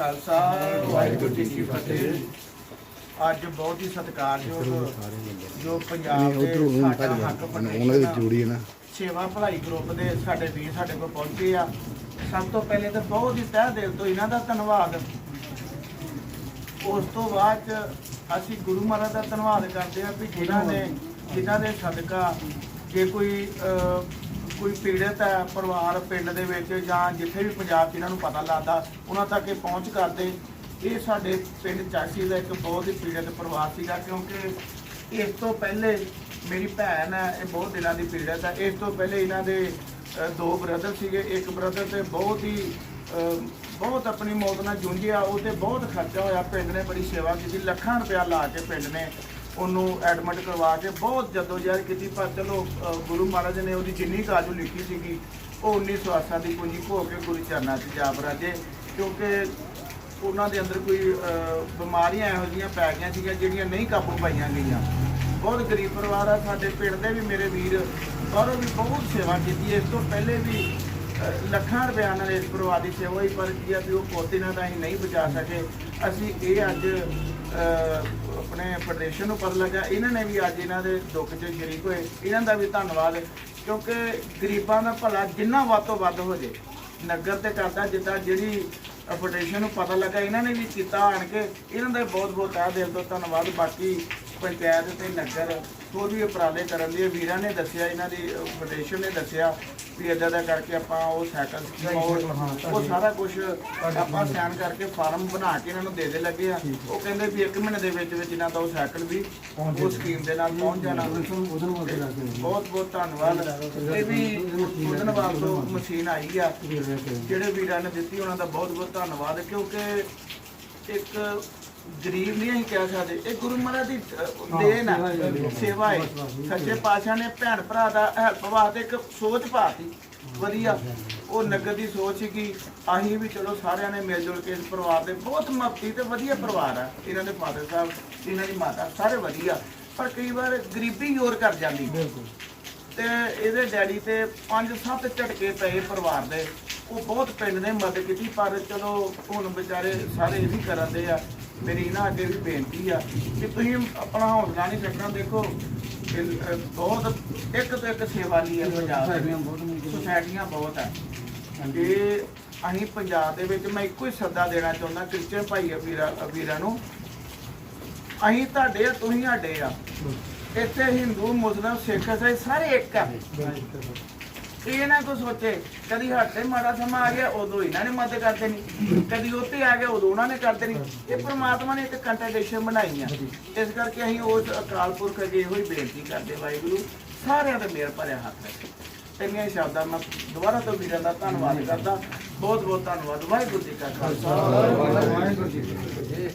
ਖਾਲਸਾ ਵਾਹਿਗੁਰੂ ਜੀ ਕੀ ਫਤਿਹ। ਅੱਜ ਬਹੁਤ ਹੀ ਸਤਿਕਾਰਯੋਗ ਜੋ ਪੰਜਾਬ ਦੇ ਸਾਡਾ ਹੱਕ ਉਹਨਾਂ ਦੀ ਜੋੜੀ ਹੈ ਨਾ। ਸੇਵਾ ਭਲਾਈ ਗਰੁੱਪ ਦੇ ਸਾਡੇ ਵੀਰ ਸਾਡੇ ਕੋਲ ਪਹੁੰਚੇ ਆ। ਸਭ ਤੋਂ ਪਹਿਲੇ ਤਾਂ ਬਹੁਤ ਹੀ ਤਹਿ ਦਿਲ ਤੋਂ ਇਹਨਾਂ ਦਾ ਧੰਨਵਾਦ। ਉਸ ਤੋਂ ਬਾਅਦ ਅਸੀਂ ਗੁਰੂ ਮਹਾਰਾਜ ਦਾ ਧੰਨਵਾਦ ਕਰਦੇ ਆ ਵੀ ਜਿਨ੍ਹਾਂ ਨੇ ਜਿਨ੍ਹਾਂ ਦੇ ਸਦਕਾ ਜੇ ਕੋਈ ਕੋਈ ਪੀੜਤ ਹੈ, ਪਰਿਵਾਰ, ਪਿੰਡ ਦੇ ਵਿੱਚ ਜਾਂ ਜਿੱਥੇ ਵੀ ਪੰਜਾਬ 'ਚ ਇਹਨਾਂ ਨੂੰ ਪਤਾ ਲੱਗਦਾ, ਉਹਨਾਂ ਤੱਕ ਇਹ ਪਹੁੰਚ ਕਰਦੇ। ਇਹ ਸਾਡੇ ਪਿੰਡ ਚਾਚੀ ਦਾ ਇੱਕ ਬਹੁਤ ਹੀ ਪੀੜਤ ਪਰਿਵਾਰ ਸੀਗਾ, ਕਿਉਂਕਿ ਇਸ ਤੋਂ ਪਹਿਲੇ ਮੇਰੀ ਭੈਣ ਹੈ, ਇਹ ਬਹੁਤ ਦਿਨਾਂ ਦੀ ਪੀੜਤ ਹੈ। ਇਸ ਤੋਂ ਪਹਿਲੇ ਇਹਨਾਂ ਦੇ ਦੋ ਬ੍ਰਦਰ ਸੀਗੇ, ਇੱਕ ਬ੍ਰਦਰ ਤੇ ਬਹੁਤ ਹੀ ਬਹੁਤ ਆਪਣੀ ਮੌਤ ਨਾਲ ਜੂਝਿਆ ਉਹ ਤੇ ਬਹੁਤ ਖਰਚਾ ਹੋਇਆ, ਪਿੰਡ ਨੇ ਬੜੀ ਸੇਵਾ ਕੀਤੀ, ਲੱਖਾਂ ਰੁਪਇਆ ਲਾ ਕੇ ਪਿੰਡ ਨੇ ਉਹਨੂੰ ਐਡਮਿਟ ਕਰਵਾ ਕੇ ਬਹੁਤ ਜਦੋਜਹਿਦ ਕੀਤੀ ਪਰ ਚਲੋ ਅ, ਗੁਰੂ ਮਹਾਰਾਜ ਨੇ ਉਹਦੀ ਜਿੰਨੀ ਕਾਜੂ ਲਿਖੀ ਸੀਗੀ ਉਹ 19 ਸਵਾਸਾਂ ਦੀ ਪੂੰਜੀ ਭੋਗ ਕੇ ਗੁਰੂ ਚਰਨਾਂ 'ਚ ਜਾ ਬਰਾਜੇ ਕਿਉਂਕਿ ਉਹਨਾਂ ਦੇ ਅੰਦਰ ਕੋਈ ਅਹ, ਬਿਮਾਰੀਆਂ ਇਹੋ ਜਿਹੀਆਂ ਪੈ ਗਈਆਂ ਸੀਗੀਆਂ ਜਿਹੜੀਆਂ ਨਹੀਂ ਕਾਬੂ ਪਾਈਆਂ ਗਈਆਂ ਬਹੁਤ ਗਰੀਬ ਪਰਿਵਾਰ ਆ ਸਾਡੇ ਪਿੰਡ ਦੇ ਵੀ ਮੇਰੇ ਵੀਰ ਬਾਹਰੋਂ ਵੀ ਬਹੁਤ ਸੇਵਾ ਕੀਤੀ ਹੈ। ਇਸ ਤੋਂ ਪਹਿਲੇ ਵੀ ਲੱਖਾਂ ਲੱਖਾਂ ਰੁਪਿਆ ਨੇ ਇਸ ਪਰਿਵਾਰ ਦੀ ਸੇਵਾ ਹੋਈ ਪਰ ਕੀ ਆ ਵੀ ਉਹ ਪੋਤੇ ਨਾਲ ਤਾਂ ਅਸੀਂ ਨਹੀਂ ਬਚਾ ਸਕੇ। ਅਸੀਂ ਇਹ ਅੱਜ ਆਪਣੇ ਫੈਡਰੇਸ਼ਨ ਨੂੰ ਪਤਾ ਲੱਗਾ। ਇਹਨਾਂ ਨੇ ਵੀ ਅੱਜ ਇਹਨਾਂ ਦੇ ਦੁੱਖ 'ਚ ਸ਼ਰੀਕ ਹੋਏ। ਇਹਨਾਂ ਦਾ ਵੀ ਧੰਨਵਾਦ, ਕਿਉਂਕਿ ਗਰੀਬਾਂ ਦਾ ਭਲਾ ਜਿੰਨਾ ਵੱਧ ਤੋਂ ਵੱਧ ਹੋ ਜੇ ਨਗਰ ਤੇ ਕਰਦਾ ਜਿੱਦਾਂ ਜਿਹੜੀ ਫੈਡਰੇਸ਼ਨ ਨੂੰ ਪਤਾ ਲੱਗਾ, ਇਹਨਾਂ ਨੇ ਵੀ ਕੀਤਾ ਆਣ ਕੇ। ਇਹਨਾਂ ਦਾ ਬਹੁਤ ਬਹੁਤ ਆ ਦਿਲ ਤੋਂ ਧੰਨਵਾਦ। ਬਾਕੀ ਪੰਚਾਇਤ ਤੇ ਨਗਰ ਹੋਰ ਵੀ ਉਪਰਾਲੇ ਕਰਨ ਦੀ ਵੀਰਾਂ ਨੇ ਦੱਸਿਆ ਇਹਨਾਂ ਦੀ ਫੈਡਰੇਸ਼ਨ ਨੇ ਦੱਸਿਆ ਵੀ ਇਦਾਂ ਦਾ ਕਰਕੇ ਆਪਾਂ ਉਹ ਸਾਈਕਲ ਸਕੀਮ ਉਹ ਉਹ ਸਾਰਾ ਕੁਝ ਆਪਾਂ ਸਾਈਨ ਕਰਕੇ ਫਾਰਮ ਬਣਾ ਕੇ ਇਹਨਾਂ ਨੂੰ ਦੇ ਦੇ ਲੱਗੇ ਆ। ਉਹ ਕਹਿੰਦੇ ਵੀ 1 ਮਹੀਨੇ ਦੇ ਵਿੱਚ ਵਿੱਚ ਇਹਨਾਂ ਦਾ ਉਹ ਸਾਈਕਲ ਵੀ ਉਹ ਸਕੀਮ ਦੇ ਨਾਲ ਪਹੁੰਚ ਜਾਣਾ। ਬਹੁਤ ਬਹੁਤ ਧੰਨਵਾਦ। ਇਹ ਵੀ ਬਾਅਦ ਤੋਂ ਮਸ਼ੀਨ ਆਈ ਆ। ਜਿਹੜੇ ਵੀਰਾਂ ਨੇ ਦਿੱਤੀ ਉਹਨਾਂ ਦਾ ਬਹੁਤ ਬਹੁਤ ਧੰਨਵਾਦ। ਕਿਉਂਕਿ ਇੱਕ ਗਰੀਬ ਨਹੀਂ ਅਸੀਂ ਕਹਿ ਸਕਦੇ। ਇਹ ਗੁਰੂ ਮਹਾਰਾਜ ਦੀ ਦੇਣ ਆ ਸੇਵਾ ਹੈ ਸੱਚੇ ਪਾਤਸ਼ਾਹ ਨੇ ਭੈਣ ਭਰਾ ਦਾ ਹੈਲਪ ਵਾਸਤੇ ਇੱਕ ਸੋਚ ਪਾਤੀ। ਵਧੀਆ। ਉਹ ਨਗਰ ਦੀ ਸੋਚ ਸੀ ਕਿ ਅਸੀਂ ਵੀ ਚਲੋ ਸਾਰਿਆਂ ਨੇ ਮਿਲ ਜੁਲ ਕੇ ਇਸ ਪਰਿਵਾਰ ਦੇ ਬਹੁਤ ਮੱਤੀ ਤੇ ਵਧੀਆ ਪਰਿਵਾਰ ਆ। ਇਹਨਾਂ ਦੇ ਫਾਦਰ ਸਾਹਿਬ ਇਹਨਾਂ ਦੀ ਮਾਤਾ ਸਾਰੇ ਵਧੀਆ। ਪਰ ਕਈ ਵਾਰ ਗਰੀਬੀ ਜ਼ੋਰ ਕਰ ਜਾਂਦੀ। ਤੇ ਇਹਦੇ ਡੈਡੀ ਤੇ ਪੰਜ ਸੱਤ ਝਟਕੇ ਪਏ ਪਰਿਵਾਰ ਦੇ। ਉਹ ਬਹੁਤ ਪਿੰਡ ਨੇ ਮਦਦ ਕੀਤੀ ਪਰ ਚਲੋ ਹੁਣ ਵਿਚਾਰੇ ਸਾਰੇ ਇਹ ਵੀ ਕਰਨ ਆ। ਮੇਰੀ ਇਹਨਾਂ ਅੱਗੇ ਵੀ ਬੇਨਤੀ ਆ ਕਿ ਤੁਸੀਂ ਆਪਣਾ ਹੌਸਲਾ ਨਹੀਂ ਛੱਡਣਾ ਦੇਖੋ ਇਹ, ਅਹ, ਬਹੁਤ ਇੱਕ ਤੋਂ ਇੱਕ ਸੇਵਾ ਹੈ ਪੰਜਾਬ ਦੇ ਵਿੱਚ। ਸੁਸਾਇਟੀਆਂ ਬਹੁਤ ਆ। ਇਹ ਅਸੀਂ ਪੰਜਾਬ ਦੇ ਵਿੱਚ ਮੈਂ ਇੱਕੋ ਹੀ ਸੱਦਾ ਦੇਣਾ ਚਾਹੁੰਦਾ ਕ੍ਰਿਸਚਨ ਭਾਈ ਵੀਰਾਂ ਵੀਰਾਂ ਨੂੰ ਅਸੀਂ ਤੁਹਾਡੇ ਆ ਤੁਸੀਂ ਸਾਡੇ ਆ। ਇੱਥੇ ਹਿੰਦੂ ਮੁਸਲਮਾਨ ਸਿੱਖ ਇਸਾਈ ਸਾਰੇ ਇੱਕ ਆ। ਇਹ ਨਾ ਕੋ ਸੋਚੇ, ਕਦੀ ਹੱਥੇ ਮਾੜਾ ਸਮਾਂ ਆ ਗਿਆ, ਉਦੋਂ ਇਹਨਾਂ ਨੇ ਮਦਦ ਕਰਦੇ ਨਹੀਂ ਕਦੀ ਉੱਤੇ ਆ ਗਿਆ, ਉਦੋਂ ਉਹਨਾਂ ਨੇ ਕਰਦੇ ਨਹੀਂ ਇਹ ਪ੍ਰਮਾਤਮਾ ਨੇ ਇੱਕ ਕੰਟਰਡਿਕਸ਼ਨ ਬਣਾਈ ਆ। ਇਸ ਕਰਕੇ ਅਸੀਂ ਉਸ ਅਕਾਲ ਪੁਰਖ ਅੱਗੇ ਇਹੋ ਹੀ ਬੇਨਤੀ ਕਰਦੇ ਵਾਹਿਗੁਰੂ, ਸਾਰਿਆਂ ਦਾ ਮੇਰ ਭਰਿਆ ਹੱਥ ਰੱਖੇ। ਇੰਨੇ ਸ਼ਬਦਾਂ ਮੈਂ ਦੁਬਾਰਾ ਤੋਂ ਵੀਰਾਂ ਦਾ ਧੰਨਵਾਦ ਕਰਦਾ। ਬਹੁਤ ਬਹੁਤ ਧੰਨਵਾਦ, ਵਾਹਿਗੁਰੂ ਜੀ ਕਾ ਖਾਲਸਾ। ਵਾਹਿਗੁਰੂ ਜੀ